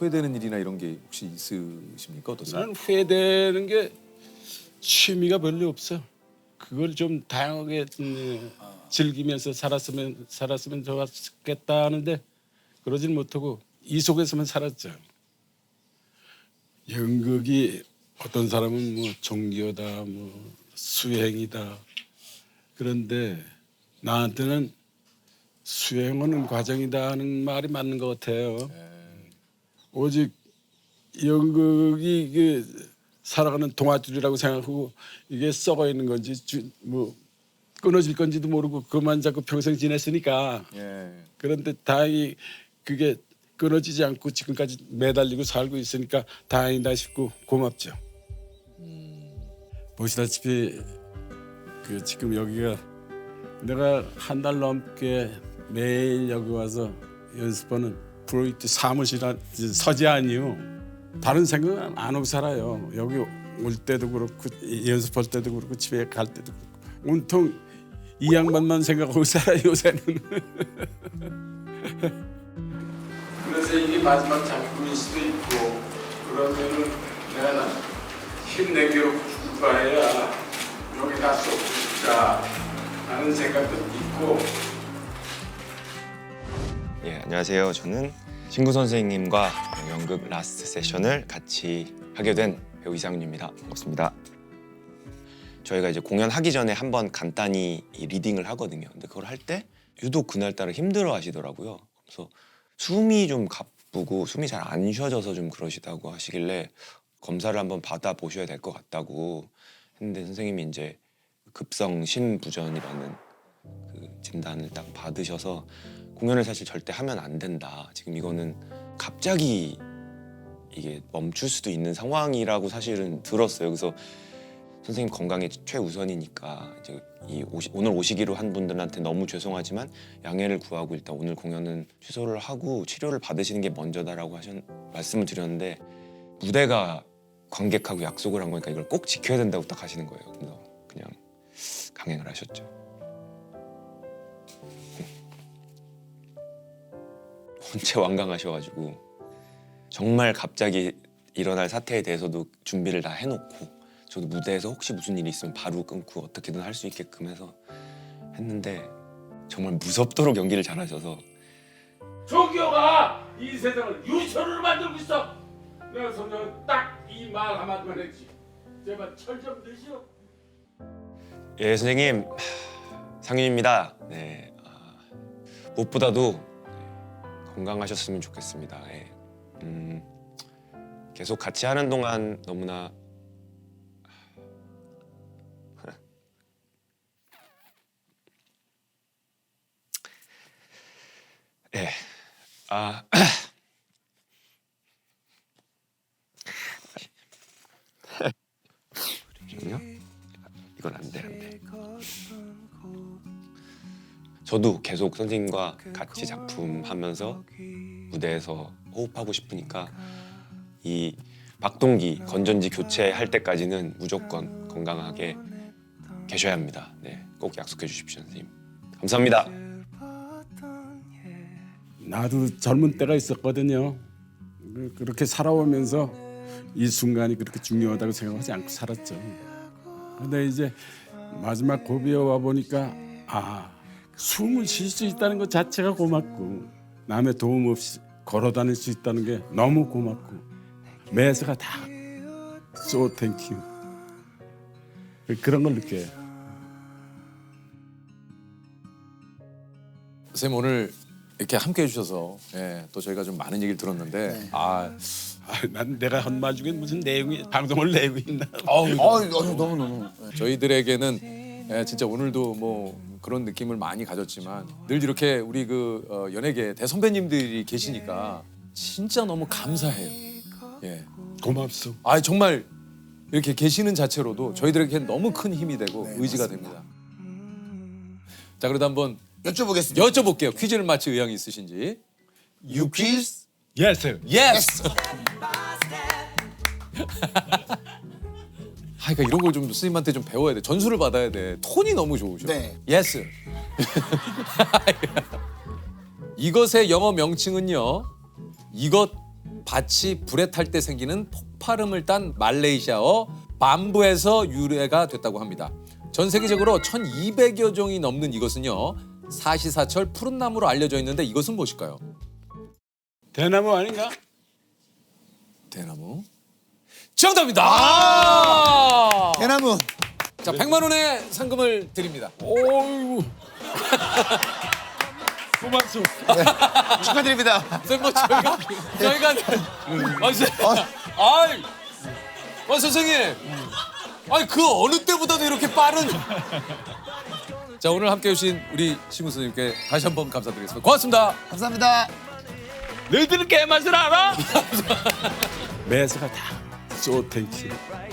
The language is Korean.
후회되는 일이나 이런 게 혹시 있으십니까? 어떠세요? 나는 후회되는 게 취미가 별로 없어. 그걸 좀 다양하게 음, 즐기면서 살았으면 살았으면 좋았겠다 하는데 그러진 못하고 이 속에서만 살았죠. 연극이 어떤 사람은 뭐 종교다, 뭐 수행이다. 그런데 나한테는 수행하는 과정이다 하는 말이 맞는 것 같아요. 오직 연극이 그 살아가는 동아줄이라고 생각하고 이게 썩어 있는 건지 주- 뭐 끊어질 건지도 모르고 그만 잡고 평생 지냈으니까 예. 그런데 다행히 그게 끊어지지 않고 지금까지 매달리고 살고 있으니까 다행이다 싶고 고맙죠. 보시다시피 그 지금 여기가 내가 한 달 넘게 매일 여기 와서 연습하는 프로젝트 사무실 안- 서재 아니요. 다른 생각은 안 하고 살아요. 여기 올 때도 그렇고 연습할 때도 그렇고 집에 갈 때도 그렇고 온통 이 양반만 생각하고 살아요 요새는. 그래서 이게 마지막 작품일 수도 있고 그러면은 내가 힘내 겨고 죽을 바에야 여기다 쏟고 싶다 하는 생각도 있고 예, 안녕하세요. 저는 신구 선생님과 연극 라스트 세션을 같이 하게 된 배우 이상윤입니다. 반갑습니다. 저희가 이제 공연하기 전에 한번 간단히 이 리딩을 하거든요. 근데 그걸 할 때 유독 그날따라 힘들어 하시더라고요. 그래서 숨이 좀 가쁘고 숨이 잘 안 쉬어져서 좀 그러시다고 하시길래 검사를 한번 받아 보셔야 될 것 같다고 했는데 선생님이 이제 급성 신부전이라는 그 진단을 딱 받으셔서 공연을 사실 절대 하면 안 된다. 지금 이거는 갑자기 이게 멈출 수도 있는 상황이라고 사실은 들었어요. 그래서 선생님 건강이 최우선이니까 이제 이 오시, 오늘 오시기로 한 분들한테 너무 죄송하지만 양해를 구하고 일단 오늘 공연은 취소를 하고 치료를 받으시는 게 먼저다라고 하셨 말씀을 드렸는데 무대가 관객하고 약속을 한 거니까 이걸 꼭 지켜야 된다고 딱 하시는 거예요. 그래서 그냥 강행을 하셨죠. 혼체 완강하셔가지고 정말 갑자기 일어날 사태에 대해서도 준비를 다 해놓고 저도 무대에서 혹시 무슨 일이 있으면 바로 끊고 어떻게든 할 수 있게끔 해서 했는데 정말 무섭도록 연기를 잘하셔서 종교가 이 세상을 유천으로 만들고 있어. 내가 선생님 딱이 말 한마디만 했지. 제발 철좀 드시오. 예 선생님 하, 상윤입니다. 네 아, 무엇보다도 네, 건강하셨으면 좋겠습니다. 예. 음, 계속 같이 하는 동안 너무나 예. 아 잠시만요. 이건 안 돼, 안 돼. 저도 계속 선생님과 같이 작품 하면서 무대에서 호흡하고 싶으니까 이 박동기 건전지 교체할 때까지는 무조건 건강하게 계셔야 합니다. 네, 꼭 약속해 주십시오, 선생님. 감사합니다. 나도 젊은 때가 있었거든요. 그- 그렇게 살아오면서 이 순간이 그렇게 중요하다고 생각하지 않고 살았죠. 근데 이제 마지막 고비에 와 보니까 아 숨을 쉴 수 있다는 것 자체가 고맙고 남의 도움 없이 걸어 다닐 수 있다는 게 너무 고맙고 매사가 다 so thank you 그런 걸 느껴요. 선생님 오늘 이렇게 함께 해주셔서 예, 또 저희가 좀 많은 얘기를 들었는데 아, 아, 난 내가 한 말 중에 무슨 내용이 방송을 내고 있나? 어, 너무 너무. 저희들에게는 예, 진짜 오늘도 뭐 그런 느낌을 많이 가졌지만 늘 이렇게 우리 그 어, 연예계 대선배님들이 계시니까 진짜 너무 감사해요. 예. 고맙소. 아 정말 이렇게 계시는 자체로도 저희들에게 너무 큰 힘이 되고 의지가 됩니다. 자 그러다 한번 여쭤보겠습니다. 여쭤볼게요. 퀴즈를 맞힐 의향이 있으신지. 유퀴즈 예스. 예스. 아, 그러니까 이런 걸 좀 스님한테 좀 배워야 돼. 전수를 받아야 돼. 톤이 너무 좋으셔. 네. 예스. 이것의 영어 명칭은요. 이것 밭이 불에 탈 때 생기는 폭발음을 딴 말레이시아어 밤부에서 유래가 됐다고 합니다. 전 세계적으로 1,200여 종이 넘는 이것은요 사시사철 푸른 나무로 알려져 있는데 이것은 무엇일까요? 대나무 아닌가? 대나무. 정답입니다. 아! 대나무. 자, 100만 원의 상금을 드립니다. 오이구. 고맙소. 축하드립니다. 선생님, 뭐 저희가 저희가 아, 선- 아이, 아 선생님, 아니 그 어느 때보다도 이렇게 빠른. 자, 오늘 함께 해주신 우리 신구 선생님께 다시 한 번 감사드리겠습니다. 고맙습니다. 감사합니다. 너희들은 게맛을 알아? 매사가 다 શું થઈ છે